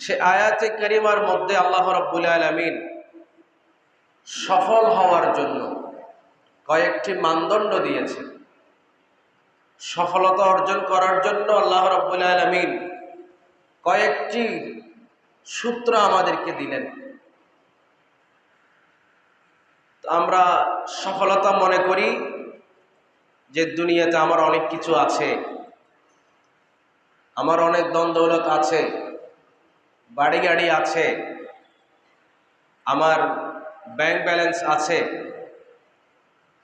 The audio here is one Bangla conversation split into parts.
সে আয়াতে করিমার মধ্যে আল্লাহ রাব্বুল আলামিন সফল হওয়ার জন্য কয়েকটি মানদণ্ড দিয়েছে সফলতা অর্জন করার জন্য আল্লাহ রাব্বুল আলামিন কয়েকটি সূত্র আমাদেরকে দিলেন। আমরা সফলতা মনে করি যে দুনিয়াতে আমার অনেক কিছু আছে, আমার অনেক দ্বন্দ্বলত আছে বাড়ি গাড়ি আছে, আমার ব্যাংক ব্যালেন্স আছে,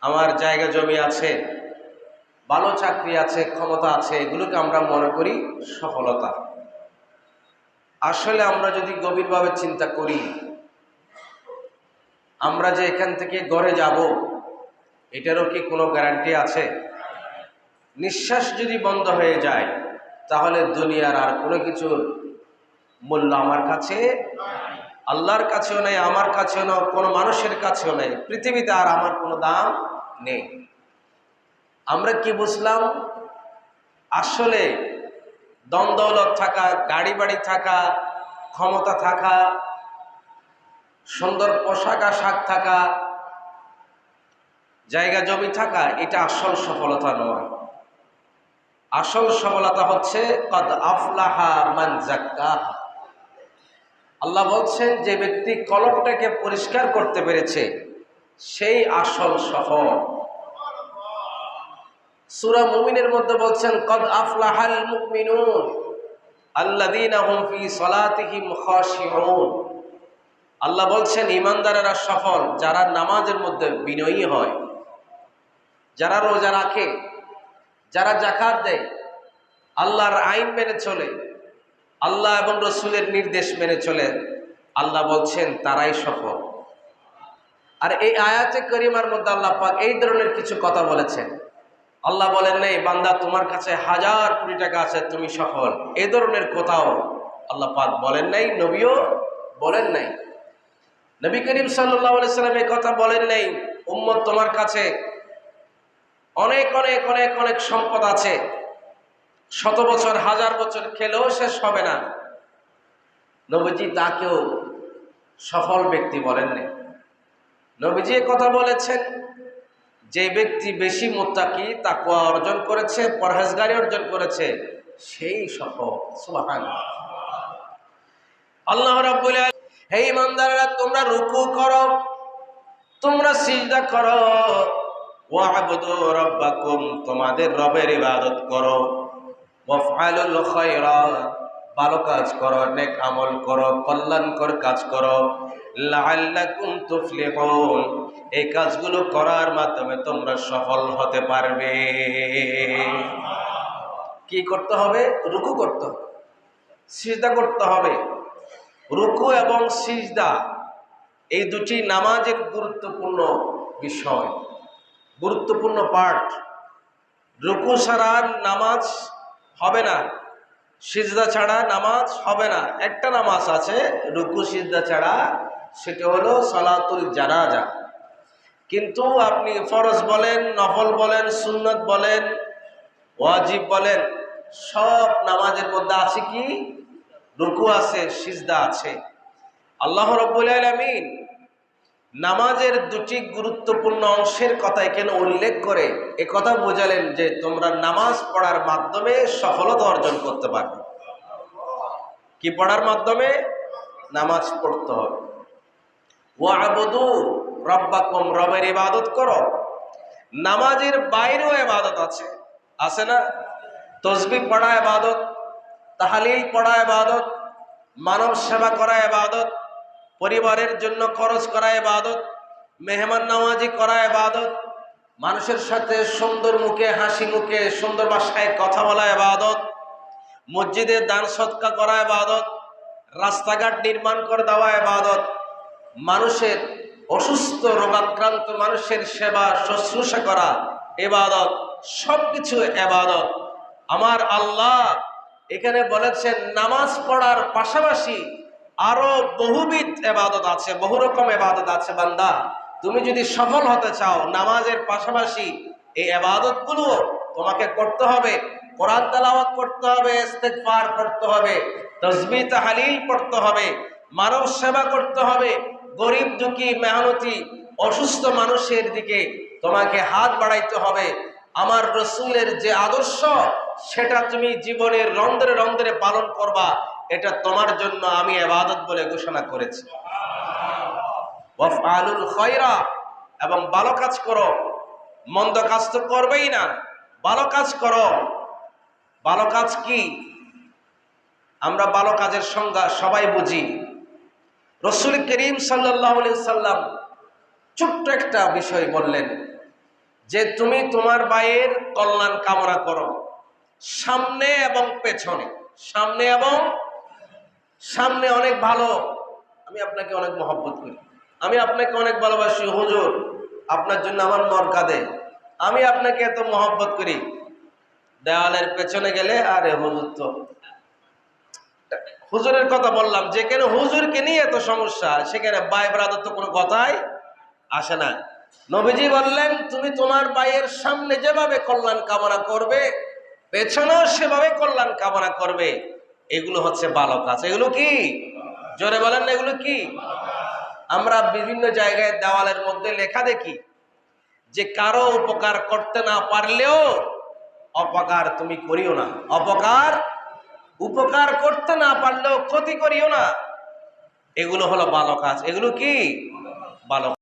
আমার জায়গা জমি আছে, ভালো চাকরি আছে, ক্ষমতা আছে, এগুলোকে আমরা মনে করি সফলতা। আসলে আমরা যদি গভীরভাবে চিন্তা করি, আমরা যে এখান থেকে গড়ে যাব, এটারও কি কোনো গ্যারান্টি আছে? নিঃশ্বাস যদি বন্ধ হয়ে যায়, তাহলে দুনিয়ার আর কোনো কিছুর মূল্য আমার কাছে আল্লাহর কাছেও নেই, আমার কাছেও না কোনো মানুষের কাছেও নেই, পৃথিবীতে আর আমার কোনো দাম নেই। আমরা কি বুঝলাম? আসলে দ্বন্দ্বলত থাকা, গাড়ি বাড়ি থাকা, ক্ষমতা থাকা, সুন্দর পোশাক আশাক থাকা, জায়গা জমি থাকা, এটা আসল সফলতা নয়। আসল সফলতা হচ্ছে, কদ আফলাহা মান জাক্কাহা। আল্লাহ বলছেন, যে ব্যক্তি কলমটাকে পরিষ্কার করতে পেরেছে, সেই আসল সফল। সূরা মুমিনের মধ্যে বলছেন, কদ আফলাহাল আল্লাহ বলছেন ইমানদারেরা সফল, যারা নামাজের মধ্যে বিনয়ী হয়, যারা রোজা রাখে, যারা জাকাত দেয়, আল্লাহর আইন মেনে চলে আল্লাহ এবং রসুলের নির্দেশ মেনে চলে। আল্লাহ বলছেন, তারাই সফল। আর এই আয়াতে করিমার মধ্যে আল্লাহ পাক এই ধরনের কিছু কথা বলেছেন। আল্লাহ বলেন, নেই, বান্দা, তোমার কাছে হাজার কোটি টাকা আছে, তুমি সফল। এ ধরনের কোথাও আল্লাহ পাক বলেন নাই, নবীও বলেন নাই। নবী করিম সাল্লাহ সাল্লাম এই কথা বলেন নাই, উম্মত তোমার কাছে অনেক অনেক অনেক অনেক সম্পদ আছে। শত বছর, হাজার বছর খেলেও শেষ হবে না। নবীজি তাকেও সফল ব্যক্তি বলেননি। নবীজি কথা বলেছেন, যে ব্যক্তি বেশি মোত্তাকি তাকুয়া অর্জন করেছে, পরহেজগারি অর্জন করেছে, সেই সফল আল্লাহ রাব্বুল হে ইমানদাররা, তোমরা রুকু করো, তোমরা সিজদা করো, ওয়াবুদু রাব্বাকুম, তোমাদের রবের ইবাদত করো। ভালো কাজ করো, নেক আমল করো, কল্যাণকর কাজ করো। এই কাজগুলো করার মাধ্যমে তোমরা সফল হতে পারবে। কি করতে হবে? রুকু করতে হবে। সিজদা করতে হবে। রুকু এবং সিজদা, এই দুটি নামাজের গুরুত্বপূর্ণ বিষয়, গুরুত্বপূর্ণ পার্ট রুকু ছাড়া নামাজ হবে না। সিজদা ছাড়া নামাজ হবে না। একটা নামাজ আছে, রুকু, সিজদা ছাড়া, সেটা হলো সালাতুল জানাজা। কিন্তু আপনি ফরজ বলেন, নফল বলেন, সুন্নত বলেন, ওয়াজিব বলেন, সব নামাজের মধ্যে আছে কি? রুকু আছে, সিজদা আছে। আল্লাহ রব্বুল আলামিন নামাজের দুটি গুরুত্বপূর্ণ অংশের কথা এখানে উল্লেখ করে এ কথা বোঝালেন যে তোমরা নামাজ পড়ার মাধ্যমে সফলতা অর্জন করতে পারবে। কি পড়ার মাধ্যমে? নামাজ পড়তে হবে। ওয়াবুদু রব্বাকুম, রবের ইবাদত করো। নামাজের বাইরেও ইবাদত আছে। আছে না? তসবি পড়া ইবাদত, তাহালিল পড়া ইবাদত, মানব সেবা করা ইবাদত পরিবারের জন্য খরচ করা এবাদত মেহমান নামাজি করা এবাদত মানুষের সাথে সুন্দর মুখে, হাসি মুখে, সুন্দর ভাষায় কথা বলা এবাদত মসজিদে দান সৎকা করা এবাদত রাস্তাঘাট নির্মাণ করে দেওয়া এবাদত মানুষের অসুস্থ, রোগাক্রান্ত মানুষের সেবা, শুশ্রূষা করা এবাদত সবকিছু এবাদত আমার আল্লাহ এখানে বলেছেন, নামাজ পড়ার পাশাপাশি আরও বহুবিধ এবাদত আছে, বহু রকম এবাদত আছে, বান্দা। তুমি যদি সফল হতে চাও, নামাজের পাশাপাশি এই এবাদতগুলো তোমাকে করতে হবে। কোরআন তেলাওয়াত করতে হবে, ইস্তেগফার করতে হবে তসবিহ তাহলিল পড়তে হবে, মানব সেবা করতে হবে। গরিব, দুঃখী, মেহনতি, অসুস্থ মানুষের দিকে তোমাকে হাত বাড়াইতে হবে। আমার রসুলের যে আদর্শ, সেটা তুমি জীবনের রন্ধ্রে রন্ধ্রে পালন করবা। এটা তোমার জন্য আমি এবাদত বলে ঘোষণা করেছি। এবং ভালো কাজ করো। মন্দ কাজ তো করবেই না। ভালো কাজ করো। ভালো কাজ কি? আমরা ভালো কাজের সংজ্ঞা সবাই বুঝি। রসুল করিম সাল্লাহ সাল্লাম ছোট্ট একটা বিষয় বললেন যে, তুমি তোমার ভাইয়ের কল্যাণ কামনা করো। সামনে এবং পেছনে। সামনে এবং সামনে অনেক ভালো। আমি আপনাকে অনেক মহব্বত করি। আমি আপনাকে অনেক ভালোবাসি। হুজুর, আপনার জন্য আমার মর কাঁদে। আমি আপনাকে এত মহব্বত করি। দেওয়ালের পেছনে গেলে, আরে হুজুর তো। হুজুরের কথা বললাম যেখানে হুজুরকে নিয়ে এত সমস্যা? সেখানে বাই ব্রাদার তো কোনো কথাই আসে না। নবীজি বললেন, তুমি তোমার ভাইয়ের সামনে যেভাবে কল্যাণ কামনা করবে, পেছনেও সেভাবে কল্যাণ কামনা করবে। এগুলো হচ্ছে ভালো কাজ। এগুলো কি? জোরে বলেন না, এগুলো কি? আমরা বিভিন্ন জায়গায় দেওয়ালের মধ্যে লেখা দেখি যে কারও উপকার করতে না পারলেও অপকার তুমি করিও না। অপকার? উপকার করতে না পারলেও ক্ষতি করিও না। এগুলো হলো ভালো কাজ। এগুলো কি? ভালো